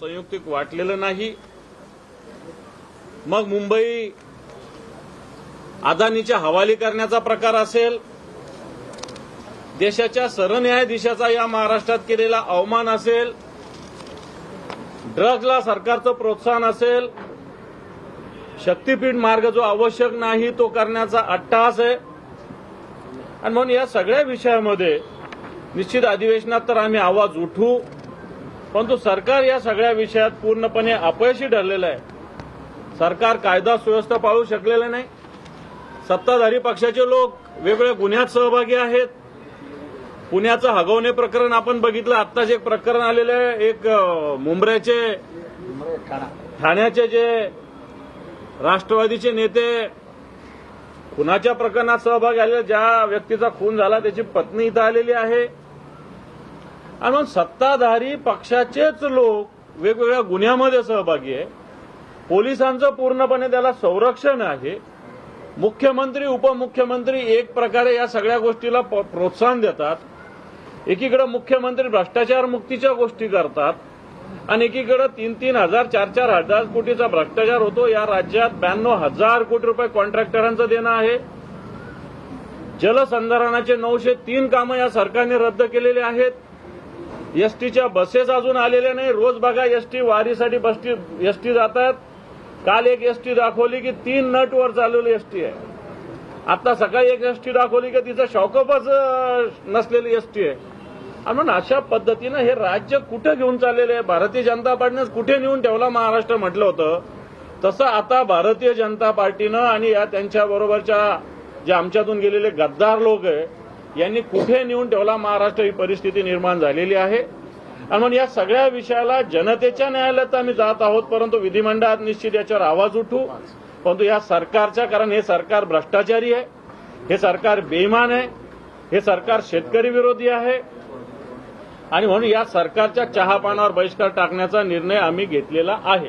संयुक्तिक वाटलेलं नाही. मग मुंबई अदानीच्या हवाली करण्याचा प्रकार असेल. देशाच्या सरन्यायाधीशाचा या महाराष्ट्रात केलेला अवमान असेल. ड्रग्जला सरकारचं प्रोत्साहन असेल. शक्तीपीठ मार्ग जो आवश्यक नाही तो करण्याचा अट्टहास आहे आणि म्हणून या सगळ्या विषयामध्ये निश्चित अधिवेशनात तर आम्ही आवाज उठवू परंतु सरकार या सगळ्या विषयात पूर्णपणे अपयशी ठरलेलं आहे. सरकार कायदा सुव्यवस्था पाळू शकलेलं नाही. सत्ताधारी पक्षाचे लोक वेगवेगळ्या गुन्ह्यात सहभागी आहेत. पुण्याचं हगवणे प्रकरण आपण बघितलं. आत्ताच एक प्रकरण आलेलं आहे. एक मुंबऱ्याचे ठाण्याचे जे राष्ट्रवादीचे नेते खुनाच्या प्रकरणात सहभागी आले ज्या व्यक्तीचा खून झाला त्याची पत्नी इथं आलेली आहे. आणि सत्ताधारी पक्षाचेच लोक वेगवेगळ्या गुन्ह्यामध्ये सहभागी आहे. पोलिसांचं पूर्णपणे त्याला संरक्षण आहे. मुख्यमंत्री उपमुख्यमंत्री एक प्रकारे या सगळ्या गोष्टीला प्रोत्साहन देतात. एकीकडे मुख्यमंत्री भ्रष्टाचार मुक्तीच्या गोष्टी करतात आणि एकीकडे तीन तीन हजार चार चार हजार कोटीचा भ्रष्टाचार होतो. या राज्यात ब्याण्णव हजार कोटी रुपये कॉन्ट्रॅक्टरांचं देणं आहे. जलसंधारणाचे नऊशे तीन कामं या सरकारने रद्द केलेले आहेत. एसटीच्या बसेस अजून आलेल्या नाही. रोज बघा एसटी वारीसाठी बसटी एसटी जातात. काल एक एसटी दाखवली की तीन नट वर चालवली एसटी आहे. आता सकाळी एक एसटी दाखवली की तिचं शॉकअपच नसलेली एसटी आहे. म्हणून अशा पद्धतीनं हे राज्य कुठे घेऊन चाललेलं आहे? भारतीय जनता पार्टीनं कुठे नेऊन ठेवला? महाराष्ट्र म्हटलं होतं. तसं आता भारतीय जनता पार्टीनं आणि या त्यांच्याबरोबरच्या जे आमच्यातून गेलेले गद्दार लोक आहे यांनी कुठे नेऊन ठेवला महाराष्ट्र ही परिस्थिती निर्माण झालेली आहे? आणि म्हणून या सगळ्या विषयाला जनतेच्या न्यायालयात आम्ही जात आहोत परंतु विधिमंडळात निश्चित याच्यावर आवाज उठू. परंतु या सरकारच्या कारण हे सरकार भ्रष्टाचारी आहे हे सरकार बेईमान आहे हे सरकार शेतकरी विरोधी आहे. आणि म्हणून या सरकारच्या चहापानावर बहिष्कार टाकण्याचा निर्णय आम्ही घेतलेला आहे.